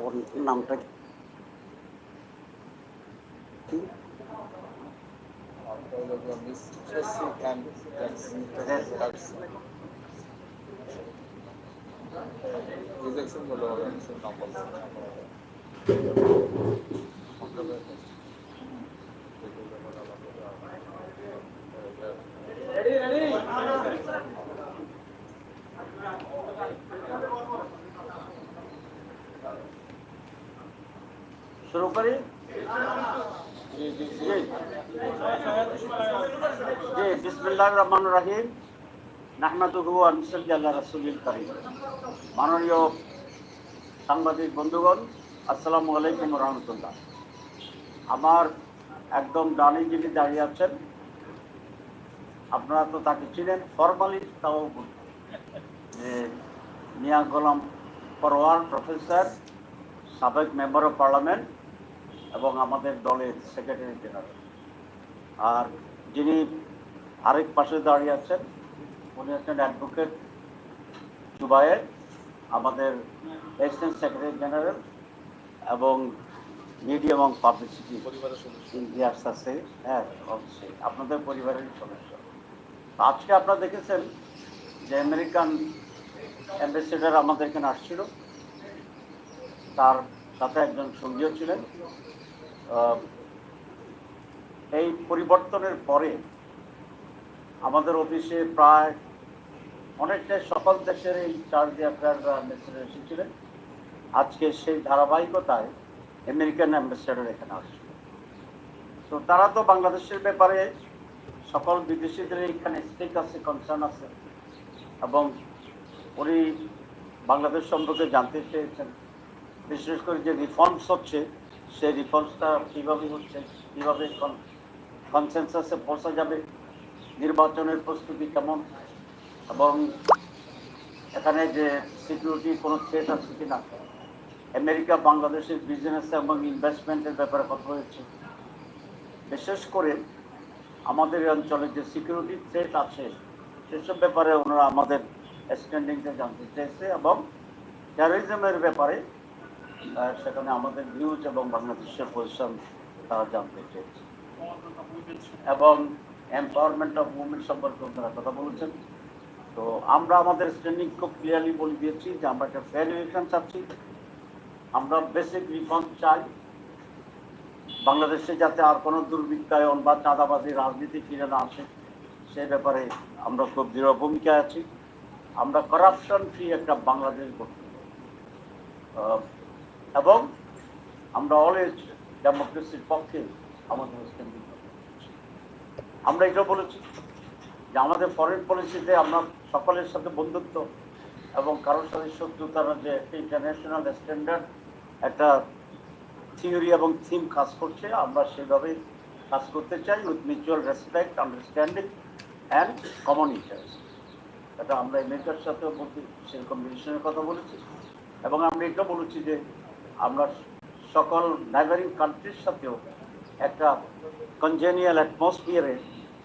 ওর নামটা কি রিজেকশন বলে নাম শুরু করি? জি জি জি জি মাননীয় সাংবাদিক বন্ধুগণ আসসালামু আলাইকুম রহমতুল্লাহ। আমার একদম ডানে যিনি দাঁড়িয়ে আছেন, আপনারা তো তাকে চিনেন, ফর্মালি তাও। যে মিয়া গোলাম পরোয়ার, প্রফেসর, সাবেক মেম্বার অফ পার্লামেন্ট এবং আমাদের দলের সেক্রেটারি জেনারেল আর যিনি আরেক পাশে দাঁড়িয়ে আছেন, উনি আছেন অ্যাডভোকেট জুবায়ের, আমাদের এসিস্ট্যান্ট সেক্রেটারি জেনারেল এবং মিডিয়া এবং পাবলিসিটি ইন্ডিয়ার্স আছে হ্যাঁ অবশ্যই। আপনাদের পরিবারের সদস্য। আজকে আপনারা দেখেছেন যে আমেরিকান অ্যাম্বাসেডার আমাদের এখানে আসছিল। তার সাথে একজন সঙ্গীও ছিলেন। এই পরিবর্তনের পরে আমাদের অফিসে প্রায় অনেকটাই সকল দেশের এই চার্জ অ্যাফেয়ার অ্যাম্বাসেডার এসেছিলেন। আজকে সেই ধারাবাহিকতায় আমেরিকান অ্যাম্বাসেডার এখানে আসছে তো তারা তো বাংলাদেশের ব্যাপারে সকল বিদেশিদের এখানে স্টেক আছে কনসার্ন আছে, এবং উনি বাংলাদেশ সম্পর্কে জানতে চেয়েছেন। বিশেষ করে যে রিফর্মস হচ্ছে, সেই রিফর্মসটা কীভাবে হচ্ছে, কীভাবে কনসেন্সাসে পৌঁছা যাবে, নির্বাচনের প্রস্তুতি কেমন, এবং এখানে যে সিকিউরিটি কোনো থ্রেট আছে কি না আমেরিকা, বাংলাদেশের বিজনেস এবং ইনভেস্টমেন্টের ব্যাপারে কথা হয়েছে। বিশেষ করে আমাদের অঞ্চলে যে সিকিউরিটি থ্রেট আছে, সেসব ব্যাপারে ওনারা আমাদের স্ট্যান্ডিংটা জানতে চেয়েছে এবং টেরোরিজমের ব্যাপারে সেখানে আমাদের নিউজ এবং বাংলাদেশের পজিশন তারা জানতে চেয়েছে। এবং এম্পাওয়ারমেন্ট অফ উমেন সম্পর্কে ওনারা কথা বলেছেন। তো আমরা আমাদের স্ট্যান্ডিং খুব ক্লিয়ারলি বলে দিয়েছি যে আমরা একটা ফেয়ার ইলেকশন চাচ্ছি। আমরা বেসিক রিফর্ম চাই। বাংলাদেশে যাতে আর কোনো দুর্বৃত্তায়ন বা চাঁদাবাজি রাজনীতি ফিরে না আসে সে ব্যাপারে আমরা খুব দৃঢ় ভূমিকায় আছি। আমরা করাপশন ফ্রি একটা বাংলাদেশ। আহ, এবং আমরা অলওয়েজ ডেমোক্রেসির পক্ষে আমাদের স্ট্যান্ডিং আমরা এটা বলেছি যে আমাদের ফরেন পলিসিতে আমরা সকলের সাথে বন্ধুত্ব এবং কারোর সাথে শত্রুতার যে একটা ইন্টারন্যাশনাল স্ট্যান্ডার্ড একটা থিওরি এবং থিম কাজ করছে, আমরা সেভাবে কাজ করতে চাই with mutual respect understanding and common interest এটা আমরা আমেরিকার সাথেও বলতে সেরকম মিশনের কথা বলেছি। এবং আমরা এটা বলেছি যে আমরা সকল নাইবারিং কান্ট্রির সাথেও একটা কনজেনিয়াল অ্যাটমসফিয়ারে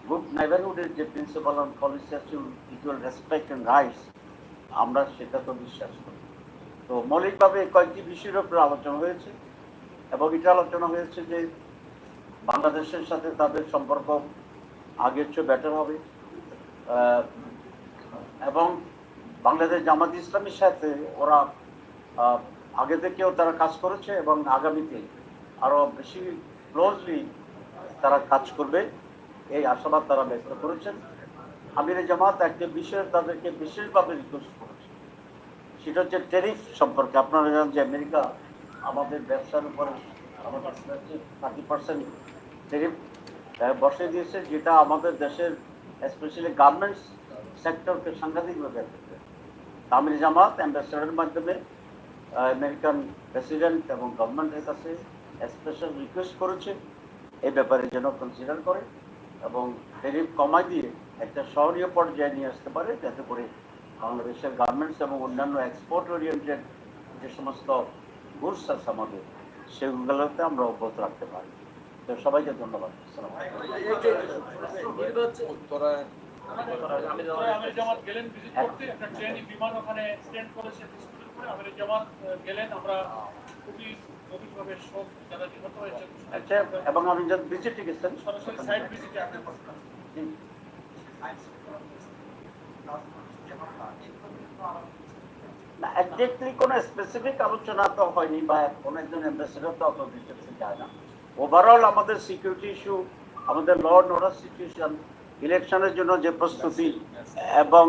গুড নাইবারহুডের যে প্রিন্সিপাল অন পলিসি আছে ইকুয়াল রেসপেক্ট অ্যান্ড রাইটস আমরা সেটা তো বিশ্বাস করি। তো মৌলিকভাবে কয়েকটি বিষয়ের উপরে আলোচনা হয়েছে এবং এটা আলোচনা হয়েছে যে বাংলাদেশের সাথে তাদের সম্পর্ক আগের চেয়ে বেটার হবে। এবং বাংলাদেশ জামাত ইসলামের সাথে ওরা আগে থেকেও তারা কাজ করেছে এবং আগামীতে আরও বেশি ক্লোজলি তারা কাজ করবে। এই আশাবাদ তারা ব্যক্ত করেছেন। আমির জামাত একটা বিষয়ে তাদেরকে বিশেষভাবে রিকোয়েস্ট সেটা হচ্ছে টেরিফ সম্পর্কে আপনারা জানেন যে আমেরিকা আমাদের ব্যবসার উপরে আমাদের থার্টি পার্সেন্ট টেরিফ বসে দিয়েছে, যেটা আমাদের দেশের স্পেশালি গার্মেন্টস সেক্টরকে সাংঘাতিকভাবে করে। জামাত অ্যাম্বাসেডারের মাধ্যমে আমেরিকান প্রেসিডেন্ট এবং গভর্নমেন্টের কাছে স্পেশাল রিকোয়েস্ট করেছে, এই ব্যাপারে যেন কনসিডার করে এবং টেরিফ কমাই দিয়ে একটা শহরীয় পর্যায়ে নিয়ে আসতে পারে, যাতে করে বাংলাদেশের গার্মেন্টস এবং অন্যান্য এক্সপোর্ট ওরিয়েন্টেড যে সমস্ত গুডস আছে আমাদের সেগুলোতে আমরা অব্যাহত রাখতে পারি। তো সবাইকে ধন্যবাদ। আসসালামু আলাইকুম। উত্তরায় আমির জামাত গেলেন ভিজিট করতে একটা ট্রেনই বিমান ওখানে স্ট্যান্ড করেছে ডিসপ্লে করে আমির জামাত আহ, গেলেন। আমরা খুবই গভীরভাবে যারা নিহত হয়েছে আচ্ছা এবং আমি যখন ভিজিটে গেছেন সরাসরি সাইড ভিজিটে আপনি। না একজাক্টলি কোনো স্পেসিফিক আলোচনা তো হয়নি বা কোনো একজন অ্যাম্বাসেডার তো অত ডিটেলসে যায় না। ওভারঅল আমাদের সিকিউরিটি ইস্যু আমাদের ল অ্যান্ড অর্ডার সিচুয়েশন ইলেকশনের জন্য যে প্রস্তুতি এবং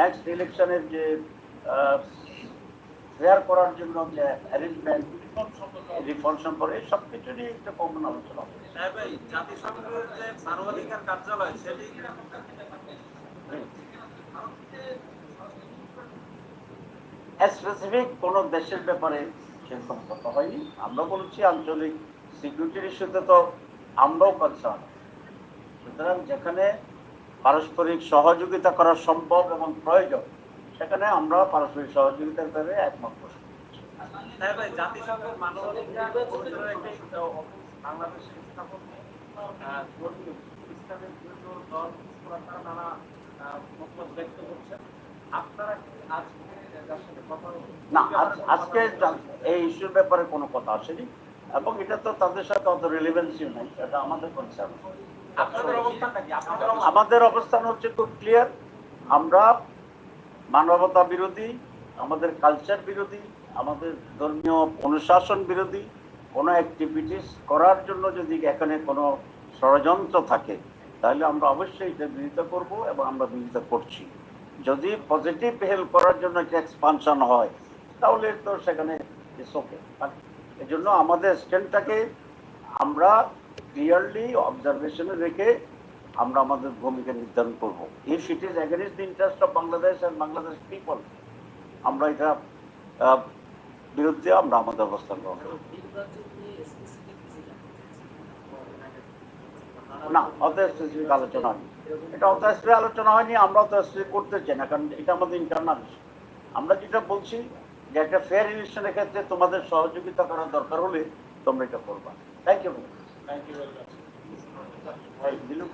নেক্সট ইলেকশনের যে ফেয়ার করার জন্য যে অ্যারেঞ্জমেন্ট রিফর্ম সম্পর্কে সব কিছু নিয়ে একটা কমন আলোচনা। জাতিসংঘের যে মানবাধিকার কার্যালয় সেটি স্পেসিফিক কোনো দেশের ব্যাপারে সেরকম কথা হয়নি আমরা বলছি আঞ্চলিক সিকিউরিটির ইস্যুতে তো আমরাও কনসার্ন সুতরাং যেখানে পারস্পরিক সহযোগিতা করা সম্ভব এবং প্রয়োজন সেখানে আমরা পারস্পরিক সহযোগিতার ব্যাপারে একমত পোষণ। হ্যাঁ জাতিসংঘের মানবাধিকার কমিশনের একটি আহ, অফিস বাংলাদেশে স্থাপন না আজকে এই ইস্যুর ব্যাপারে কোনো কথা আসেনি এবং এটা তো তাদের সাথে অত রিলেভেন্সিও নাই এটা কনসার্ন আমাদের অবস্থান? হচ্ছে খুব ক্লিয়ার আমরা মানবতা বিরোধী আমাদের কালচার বিরোধী আমাদের ধর্মীয় অনুশাসন বিরোধী কোনো অ্যাক্টিভিটিস করার জন্য যদি এখানে কোনো ষড়যন্ত্র থাকে তাহলে আমরা অবশ্যই এটা বিরোধিতা করব এবং আমরা বিরোধিতা করছি। যদি পজিটিভ হেল্প করার জন্য একটা এক্সপানশন হয়, তাহলে তো সেখানে ওকে এই জন্য আমাদের স্ট্যান্ডটাকে আমরা ক্লিয়ারলি অবজারভেশনে রেখে আমরা আমাদের ভূমিকা নির্ধারণ করব। If it is against the interest of Bangladesh and Bangladesh people আমরা এটা বিরুদ্ধে আমরা আমাদের অবস্থান গ্রহণ করব। না অত স্পেসিফিক আলোচনা হয়নি এটা অত স্পেসিফিক আলোচনা হয়নি আমরা অত স্পেসিফিক করতে চাই না কারণ এটা আমাদের ইন্টারনাল আমরা যেটা বলছি যে একটা ফেয়ার ইলেকশনের ক্ষেত্রে তোমাদের সহযোগিতা করার দরকার হলে তোমরা এটা করবা। Thank you thank you very much ভাই। দিলু